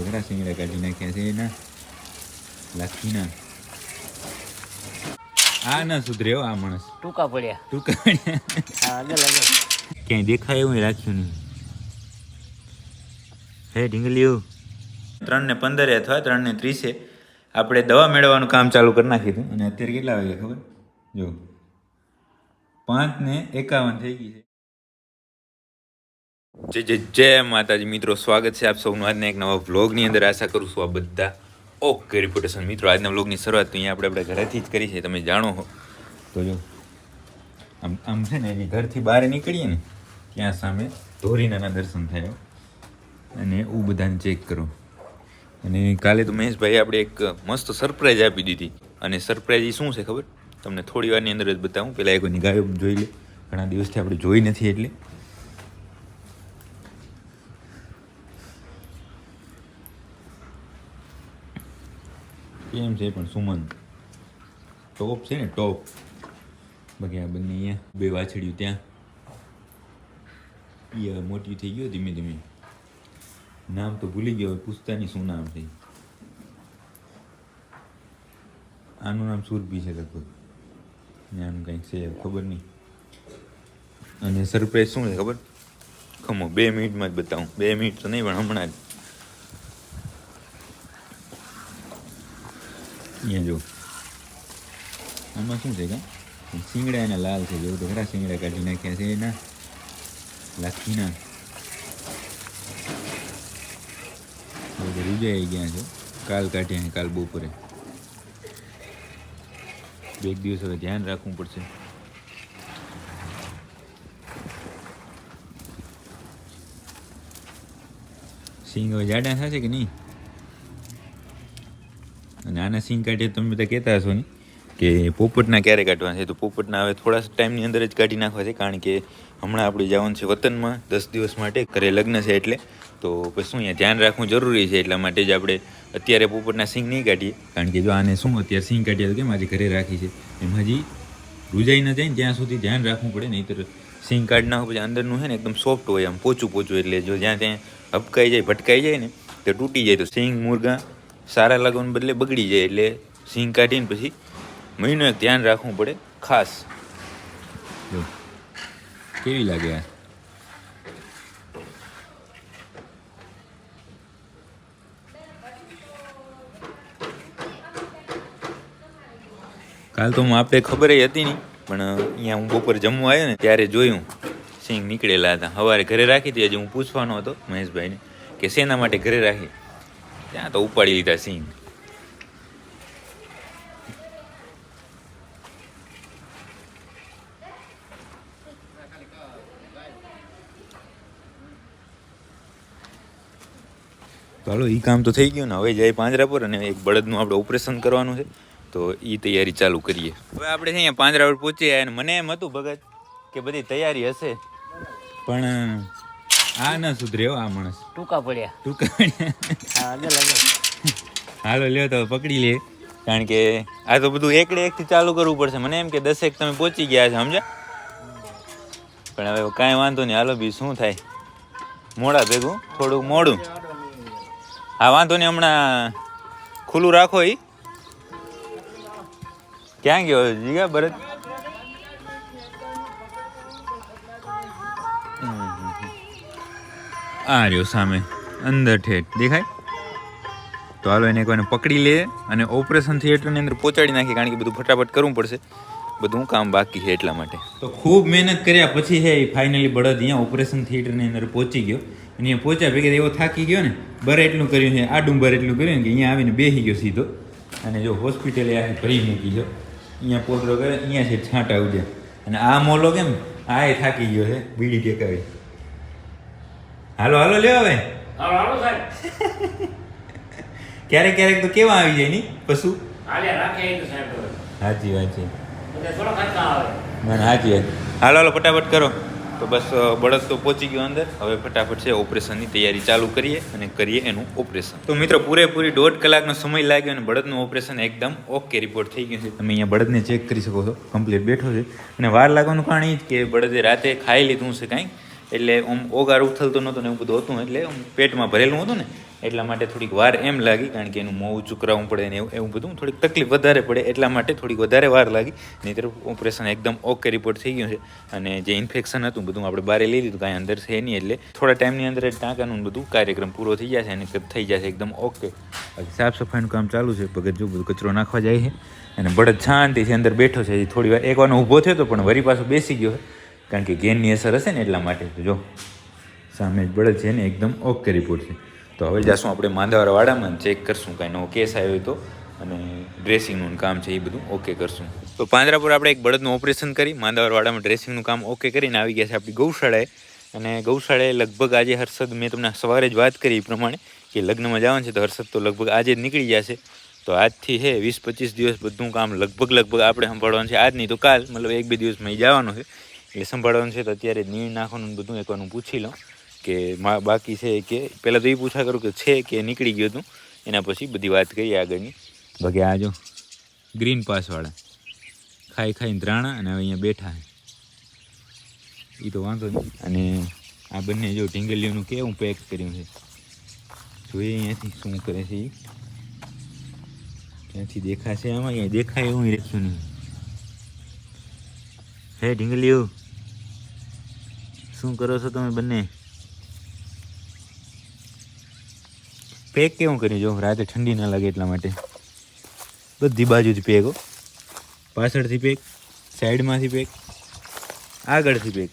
ખરા શિંગડા કાઢી નાખ્યા છે એના લાખીના આ ના સુધરે હો આ માણસ ટૂંકા પડ્યા ટૂંકા આગળ ક્યાંય દેખાય એવું રાખ્યું નહીં હે ઢીંગલીયું ત્રણ ને પંદરે અથવા ત્રણ ને ત્રીસે આપણે દવા મેળવવાનું કામ ચાલુ કરી નાખીશું હતું અને અત્યારે કેટલા વાગ્યા ખબર જો પાંચ ને એકાવન થઈ ગઈ છે જય જય જય માતાજી. મિત્રો, સ્વાગત છે આપ સૌનું આજના એક નવા વ્લોગની અંદર. આશા કરું છું આ બધા ઓકે રિપોર્ટેશન મિત્રો, આજના વ્લોગની શરૂઆત અહીંયા આપણે આપણા ઘરેથી જ કરી છે. તમે જાણો હો. તો જો, આમ આમ છે ને, એની ઘરથી બહાર નીકળીએ ને, ત્યાં સામે ધોરીનાના દર્શન થયા. અને એવું બધાને ચેક કરો. અને કાલે તો મહેશભાઈ આપણે એક મસ્ત સરપ્રાઈઝ આપી દીધી. અને સરપ્રાઈઝ શું છે ખબર? તમને થોડી વારની અંદર જ બતાવું. પહેલાં એક ગાયો જોઈ લે. ઘણા દિવસથી આપણે જોઈ નથી એટલે. કેમ છે પણ સુમન. ટોપ છે ને, ટોપ. બાકી આ બંને અહીંયા બે વાછડ્યું ત્યાં. એ મોટી થઈ ગયો ધીમે ધીમે. નામ તો ભૂલી ગયો પૂછતાની શું નામ છે? આનું નામ સુરભી છે લગભગ. ને આનું કંઈક છે ખબર નહીં. અને સરપ્રાઈઝ શું છે ખબર? ખમો, બે મિનિટમાં જ બતાવું. બે મિનિટ તો નહીં, પણ હમણાં જ. અહીંયા જો આમાં શું છે કા શિંગડા એના લાલ છે જેવું તો ખરા શિંગડા કાઢી નાખ્યા છે એના લાખીના બધું રૂજાઈ ગયા છે કાલ કાઢ્યા છે કાલ બપોરે બે એક દિવસ હવે ધ્યાન રાખવું પડશે સિંગ હવે જાડા થશે કે નહીં અને આના સિંગ કાઢીએ તમે બધા કહેતા હશો ને કે પોપટના ક્યારે કાઢવાના છે? તો પોપટના હવે થોડા ટાઈમની અંદર જ કાઢી નાખવા છે, કારણ કે હમણાં આપણે જવાનું છે વતનમાં, દસ દિવસ માટે. ઘરે લગ્ન છે એટલે. તો પછી શું અહીંયા ધ્યાન રાખવું જરૂરી છે, એટલા માટે જ આપણે અત્યારે પોપટના સિંગ નહીં કાઢીએ. કારણ કે જો આને શું અત્યારે સિંગ કાઢીએ તો કેમ આજે ઘરે રાખી છે? એમ હજી રૂજાઈ ન જાય ત્યાં સુધી ધ્યાન રાખવું પડે, નહીંતર સિંગ કાઢ નાખો પછી અંદરનું છે ને એકદમ સોફ્ટ હોય, આમ પોચું પોચું એટલે જો જ્યાં ત્યાં હપકાઈ જાય, ભટકાઈ જાય ને, તો તૂટી જાય. તો સિંગ મુરગા સારા લાગવાને બદલે બગડી જાય એટલે સિંગ કાઢીને પછી મહિનો એક ધ્યાન રાખવું પડે ખાસ. કેવી લાગે આ? કાલ તો હું આપણે ખબર હતી નહીં પણ અહીંયા હું બપોર જમવા આવ્યો ને ત્યારે જોયું. સિંગ નીકળેલા હતા. સવારે ઘરે રાખી હતી. હજી હું પૂછવાનો હતો મહેશભાઈને કે શેના માટે ઘરે રાખી? ત્યાં તો ઉપાડી લીધા સિંહ ચાલો એ કામ તો થઈ ગયું ને, હવે જાય પાંજરા પર અને એક બળદનું આપણે ઓપરેશન કરવાનું છે. તો એ તૈયારી ચાલુ કરીએ. હવે આપણે અહીંયા પાંજરા પર પહોંચી અને મને એમ હતું ભગત કે બધી તૈયારી હશે. પણ આ ના સુધરે હો આ માણસ. ટૂંકા પડ્યા. ટૂંકા આગળ હાલો લ્યો તો પકડી લે. કારણ કે આ તો બધું એકડે એકથી ચાલુ કરવું પડશે. મને એમ કે દસેક તમે પહોંચી ગયા છે સમજા પણ હવે કાંઈ વાંધો નહીં. હાલો બી શું થાય? મોડા ભેગું થોડુંક મોડું. હા વાંધો નહીં હમણાં ખુલ્લું રાખો એ ક્યાં ગયો? જીગા ભરત આ રહ્યો સામે. અંદર ઠેઠ. દેખાય? તો હાલો એને કોઈને પકડી લે અને ઓપરેશન થિયેટરની અંદર પહોંચાડી નાખી, કારણ કે બધું ફટાફટ કરવું પડશે. બધું કામ બાકી છે એટલા માટે. તો ખૂબ મહેનત કર્યા પછી છે ફાઇનલી બળદ અહીંયા ઓપરેશન થિયેટરની અંદર પહોંચી ગયો. અને અહીંયા પહોંચ્યા ભેગા એવો થાકી ગયો ને, બરે એટલું કર્યું છે આડું બર એટલું કર્યું કે અહીંયા આવીને બેસી ગયો સીધો. અને જો હોસ્પિટલે આ ભરી મૂકી ગયો અહીંયા પોતરો કરે, અહીંયા છે છાંટા ઉડ્યા. અને આ મોલો કેમ? આ થાકી ગયો છે, બીડી ટેકાવી. હાલો હાલો લ્યો હવે હાલો હાલો સાહેબ. ક્યારેક ક્યારેક તો કેવા આવી જાય ની? પશુ? હાજી હાજી મને હાજી હાલો હાલો ફટાફટ કરો. તો બસ બળદ તો પહોંચી ગયો અંદર. હવે ફટાફટ છે ઓપરેશનની તૈયારી ચાલુ કરીએ અને કરીએ એનું ઓપરેશન. તો મિત્રો પૂરેપૂરી દોઢ કલાકનો સમય લાગ્યો અને બળદનું ઓપરેશન એકદમ ઓકે રિપોર્ટ થઈ ગયું છે. તમે અહીંયા બળદને ચેક કરી શકો છો. કમ્પ્લીટ બેઠો છે. અને વાર લાગવાનું કારણ એ જ કે બળદે રાતે ખાઈ લીધું છે કાંઈક. એટલે આમ ઓગાર ઉથલતો નહોતો ને એવું બધું હતું, એટલે આમ પેટમાં ભરેલું હતું ને, એટલા માટે થોડીક વાર એમ લાગી, કારણ કે એનું મોં ચૂકરાવવું પડે ને એવું બધું, થોડીક તકલીફ વધારે પડે, એટલા માટે થોડીક વધારે વાર લાગી. નહીંતર ઓપરેશન એકદમ ઓકે રિપોર્ટ થઈ ગયું છે. અને જે ઇન્ફેક્શન હતું બધું આપણે બહાર લઈ લીધું, કાંઈ અંદર છે નહીં, એટલે થોડા ટાઈમની અંદર ટાંકાનું બધું કાર્યક્રમ પૂરો થઈ જશે અને થઈ જશે એકદમ ઓકે સાફ સફાઈનું કામ ચાલુ છે ભગત જો બધું કચરો નાખવા જાય છે. અને બળદ શાંતિથી અંદર બેઠો છે થોડી વાર એકવાનો ઊભો થયો હતો પણ વરી પાછો બેસી ગયો છે. કારણ કે ગેનની અસર હશે ને એટલા માટે. જો, સામે જ બળદ છે ને એકદમ ઓકે કરી પૂરશે. તો હવે જાશું આપણે માંદાવાળા વાડામાં ચેક કરશું કાંઈ નવો કેસ આવ્યો હોય તો અને ડ્રેસિંગનું કામ છે એ બધું ઓકે કરશું. તો પાંજરાપુર આપણે એક બળદનું ઓપરેશન કરી માંદાવાળા વાડામાં ડ્રેસિંગનું કામ ઓકે કરીને આવી ગયા છે આપણી ગૌશાળાએ. અને ગૌશાળાએ લગભગ આજે હર્ષદ, મેં તમને સવારે જ વાત કરી એ પ્રમાણે કે લગ્નમાં જવાનું છે તો હર્ષદ તો લગભગ આજે જ નીકળી જશે. તો આજથી છે વીસ પચીસ દિવસ બધું કામ લગભગ લગભગ આપણે સંભાળવાનું છે. આજ નહીં તો કાલ, મતલબ એક બે દિવસમાં જવાનું છે. એટલે સંભાળવાનું છે તો અત્યારે નીણ નાખવાનું બધું એકવાનું પૂછી લઉં કે બાકી છે કે, પહેલાં તો એ પૂછા કરું કે છે કે નીકળી ગયું હતું, એના પછી બધી વાત કરીએ આગળની. બાકી આ જો ગ્રીન પાસવાળા. ખાઈ ખાઈને ત્રાણા અને હવે અહીંયા બેઠા એ તો વાંધો નહીં. અને આ બંને જો ઢીંગલીઓનું કેવું પેક કર્યું છે. જોઈએ અહીંયાથી શું કરે છે એ ત્યાંથી દેખાશે આમાં, અહીંયા દેખાય એવું રહેતું નહીં હે ઢીંગલીઓ, શું કરો છો તમે બંને? પેક કેવું કર્યું જો? રાતે ઠંડી ના લાગે એટલા માટે. બધી બાજુથી પેક હો. પાછળથી પેક, સાઈડમાંથી પેક, આગળથી પેક.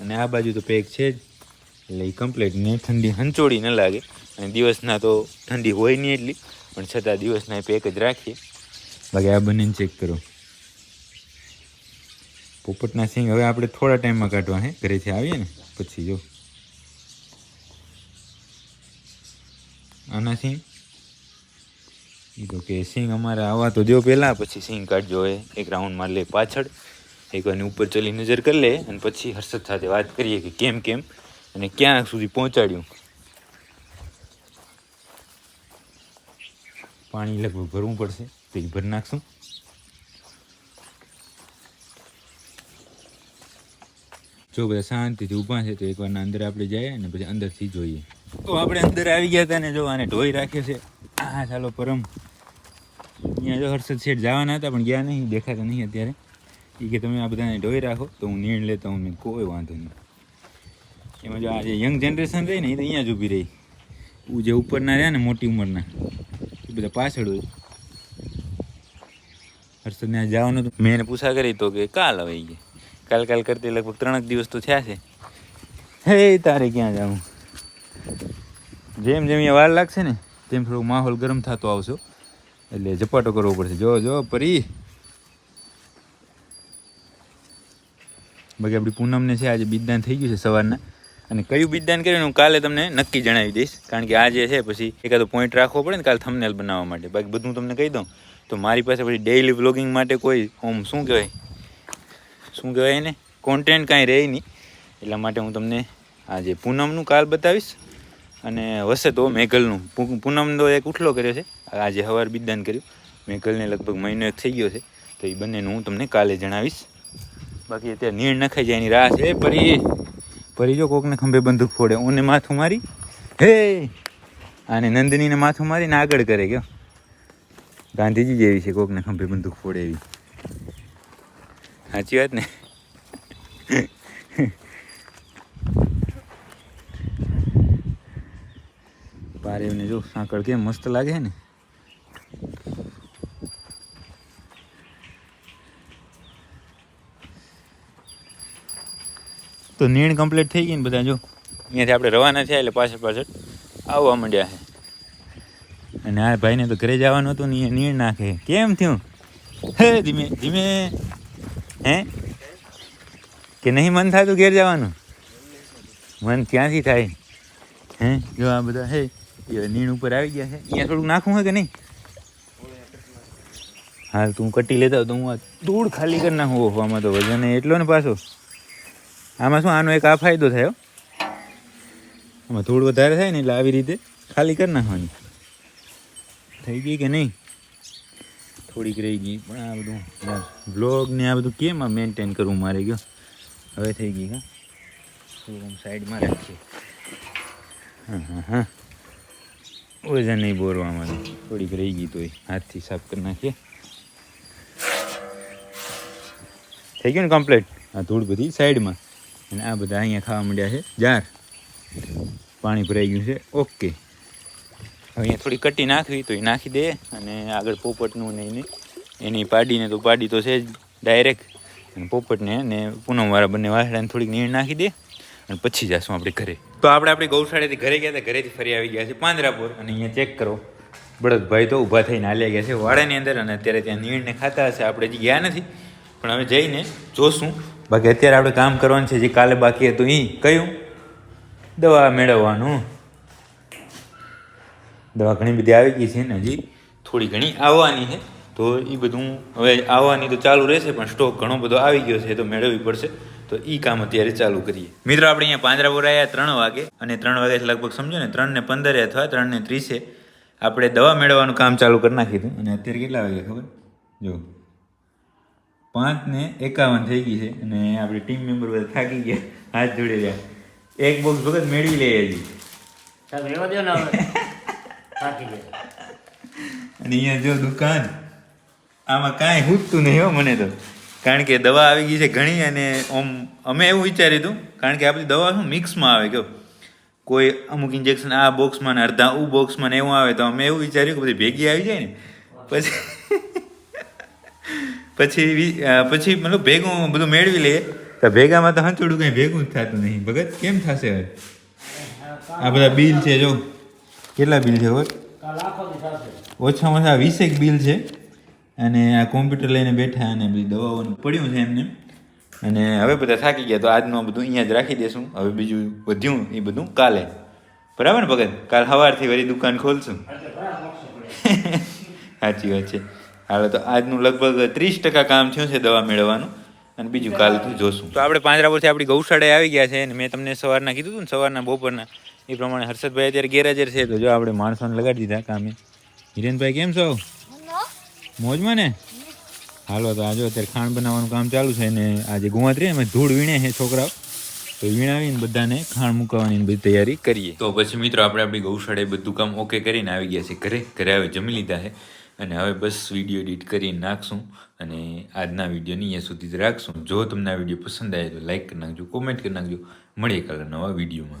અને આ બાજુ તો પેક છે જ. એટલે એ કમ્પ્લીટ ને ઠંડી હંચોળી ન લાગે. અને દિવસના તો ઠંડી હોય નહીં એટલી. પણ છતાં દિવસના પેક જ રાખીએ. બાકી આ બંનેને ચેક કરો. પોપટના સિંગ હવે આપણે થોડા ટાઈમમાં કાઢવા હે, ઘરેથી આવીએ ને, પછી જો. આના સિંગ એ તો કે સિંગ અમારે આવવા તો જો પહેલાં પછી સિંગ કાઢજો હવે એક રાઉન્ડ માર લે પાછળ. એકવાની ઉપર ચલી નજર કરી લે, અને પછી હર્ષદ સાથે વાત કરીએ કે કેમ કેમ, અને ક્યાં સુધી પહોંચાડ્યું. પાણી લગભગ ભરવું પડશે તો એ ભરી નાખશું. જો બધા શાંતિથી ઊભા છે તો એકવારના અંદર આપણે જઈએ અને પછી અંદરથી જોઈએ. તો આપણે અંદર આવી ગયા હતા ને જો આને ઢોઈ રાખે છે. હા ચાલો પરમ. અહીંયા જો હર્ષદ શેઠ જવાના હતા પણ ગયા નહીં, દેખાતા નહીં અત્યારે. એ કે તમે આ બધાને ઢોઈ રાખો, તો હું નિર્ણય લેતા હું કોઈ વાંધો નહીં. એમાં જો આ જે યંગ જનરેશન રહી ને એ તો અહીંયા જ ઊભી રહી. જે ઉપરના રહ્યા ને, મોટી ઉંમરના. એ બધા પાછળ હોય. હર્ષદને જવાનું હતું. મેં એને પૂછા કરી તો કે, કાલ આવી ગયા કાલ કાલ કરતી લગભગ ત્રણેક દિવસ તો થયા છે. હે તારે ક્યાં જવું? જેમ જેમ અહીંયા વાર લાગશે ને, તેમ થોડો માહોલ ગરમ થતો આવશો એટલે ઝપાટો કરવો પડશે. જો જો, પરી. બાકી આપણી પૂનમને છે, આજે બીજદાન થઈ ગયું છે સવારના. અને કયું બીજદાન કર્યું હું કાલે તમને નક્કી જણાવી દઈશ. કારણ કે આજે છે, પછી એકાદો પોઈન્ટ રાખવો પડે ને કાલે થમનેલ બનાવવા માટે. બાકી બધું તમને કહી દઉં. તો મારી પાસે પછી ડેઇલી વ્લોગિંગ માટે કોઈ ઓમ શું કહેવાય? શું કહેવાય એને? કોન્ટેન્ટ કાંઈ રહે નહીં. એટલા માટે હું તમને આ જે પૂનમનું કાલ બતાવીશ. અને વસે તો મેઘલનું. પૂનમ પૂનમનો એક ઉઠલો કર્યો છે. આજે સવાર બિદાન કર્યું. મેઘલને લગભગ મહિનો એક થઈ ગયો છે. તો એ બંનેનું હું તમને કાલે જણાવીશ. બાકી અત્યારે નીણ નખાઈ જાય એની રાહ છે. પરી પરી જો કોકને ખંભે બંદૂક ફોડે. ઓને માથું મારી. હે! અને નંદનીને માથું મારીને આગળ કરે ગયો. ગાંધીજી જેવી છે કોકને ખંભે બંદૂક ફોડે એવી. સાચી વાત ને? પારેવને જો સાંકળ કેમ મસ્ત લાગે ને? તો નીણ કમ્પ્લીટ થઈ ગઈ ને બધા જો? અહીંયાથી આપણે રવાના થયા એટલે પાછળ પાછળ આવવા માંડ્યા છે અને આ ભાઈને તો ઘરે જવાનું હતું ને એ નીણ નાખે. કેમ થયું? હે ધીમે ધીમે. હે? કે નહીં મન થતું ઘેર જવાનું? મન ક્યાંથી થાય? હે? જો આ બધા હે નીણ ઉપર આવી ગયા છે અહીંયા થોડુંક નાખવું હોય કે નહીં? હાલ તું કટી લેતા તો હું આ ધૂળ ખાલી કરી નાખું. ઓહો, આમાં તો વજન એટલો ને પાછો. આમાં શું, આનો એક આ ફાયદો થયો આમાં ધૂળ વધારે થાય ને એટલે આવી રીતે ખાલી કરી નાખવાની. થઈ ગઈ કે નહીં? થોડીક રહી ગઈ. પણ આ બધું વ્લોગ ને આ બધું કેમ આ મેન્ટેન કરવું મારે ગયો. હવે થઈ ગઈ, હા? થોડુંક આમ સાઈડમાં રાખીએ. હા હા હા. વજન નહીં બોરવામાં થોડીક રહી ગઈ તોય. હાથથી સાફ કરી નાખીએ. થઈ ગયું ને કમ્પ્લીટ આ ધૂળ બધી સાઈડમાં અને આ બધા અહીંયા ખાવા માંડ્યા છે. જાર. પાણી ભરાઈ ગયું છે. ઓકે હવે અહીંયા થોડી કટી નાખવી તો એ નાખી દે અને આગળ પોપટનું ને એને એની પાડીને તો પાડી તો છે જ ડાયરેક્ટ અને પોપટને ને પૂનમવાળા બંને વાસડાને થોડીક નીણ નાખી દે અને પછી જઈશું આપણે ઘરે. તો આપણે આપણી ગૌશાળાથી ઘરે ગયા હતા. ઘરેથી ફરી આવી ગયા છે પાંદરાપુર અને અહીંયા ચેક કરો. બળદભાઈ તો ઊભા થઈને હાલ્યા ગયા છે વાડાની અંદર અને અત્યારે ત્યાં નીણને ખાતા હશે. આપણે હજી ગયા નથી, પણ હવે જઈને જોશું. બાકી અત્યારે આપણે કામ કરવાનું છે જે કાલે બાકી હતું એ કયું? દવા મેળવવાનું. દવા ઘણી બધી આવી ગઈ છે ને હજી થોડી ઘણી આવવાની છે. તો એ બધું હવે આવવાની તો ચાલુ રહેશે, પણ સ્ટોક ઘણો બધો આવી ગયો છે તો મેળવવી પડશે. તો એ કામ અત્યારે ચાલુ કરીએ. મિત્રો, આપણે અહીંયા પાંદરા આવ્યા ત્રણ વાગે, અને ત્રણ વાગે લગભગ સમજો ને ત્રણ ને પંદરે અથવા ત્રણ ને ત્રીસે આપણે દવા મેળવવાનું કામ ચાલુ કરી હતું અને અત્યારે કેટલા વાગે ખબર? જો પાંચ ને એકાવન થઈ ગઈ છે, અને આપણી ટીમ મેમ્બર બધા થાકી ગયા, હાથ જોડે રહ્યા. એક બોક્સ વખત મેળવી લઈએ હજી. થાકી ગયા. અને અહીંયા જો દુકાન, આમાં કાંઈ હૂટતું નહીં હો મને તો. કારણ કે દવા આવી ગઈ છે ઘણી અને ઓમ, અમે એવું વિચાર્યું હતું, કારણ કે આપણી દવા શું મિક્સમાં આવે કહો કોઈ અમુક ઇન્જેક્શન આ બોક્સમાં ને અડધા ઉ બોક્સમાં ને એવું આવે તો અમે એવું વિચાર્યું કે બધી ભેગી આવી જાય ને. પછી પછી પછી મતલબ ભેગું બધું મેળવી લઈએ. તો ભેગામાં તો હંચોડું કંઈ ભેગું જ થતું નહીં. ભગત, કેમ થશે હવે? આ બધા બિલ છે, જો. કેટલા બિલ છે ઓછામાં ઓછા વીસેક બિલ છે. અને આ કોમ્પ્યુટર લઈને બેઠા અને બધી દવાઓનું પડ્યું છે એમને. અને હવે બધા થાકી ગયા, તો આજનું બધું અહીંયા જ રાખી દેશું. હવે બીજું વધ્યું એ બધું કાલે. બરાબર ને ભગત? કાલ સવારથી વળી દુકાન ખોલશું. સાચી વાત છે. હાલો, તો આજનું લગભગ ત્રીસ ટકા કામ થયું છે દવા મેળવવાનું. અને બીજું કાલથી જોશું. તો આપણે પાંજરાપુરથી આપણી ગૌશાળાએ આવી ગયા છે અને મેં તમને સવારના કીધું હતું ને, સવારના બપોરના. એ પ્રમાણે હર્ષદભાઈ અત્યારે ગેરહાજર છે તો જો આપણે માણસોને લગાડી દીધા કામે. હિરેનભાઈ કેમ છો? મોજમાં ને? હાલો તો આજે અત્યારે ખાંડ બનાવવાનું કામ ચાલુ છે ને આજે ગુવાત્રી અમે ધૂળ વીણે છે છોકરાઓ. તો વીણાવીને બધાને ખાંડ મૂકવાની બધી તૈયારી કરીએ. તો પછી મિત્રો આપણે આપણી ગૌશાળાએ બધું કામ ઓકે કરીને આવી ગયા છે ઘરે. ઘરે હવે જમી લીધા છે. અને હવે બસ વીડિયો એડિટ કરી નાખશું અને આજના વિડીયોની અહીંયા સુધી જ રાખશું. જો તમને આ વીડિયો પસંદ આવે તો લાઇક કરી નાખજો કોમેન્ટ કરી નાખજો. મળીએ કાલે નવા વિડીયોમાં.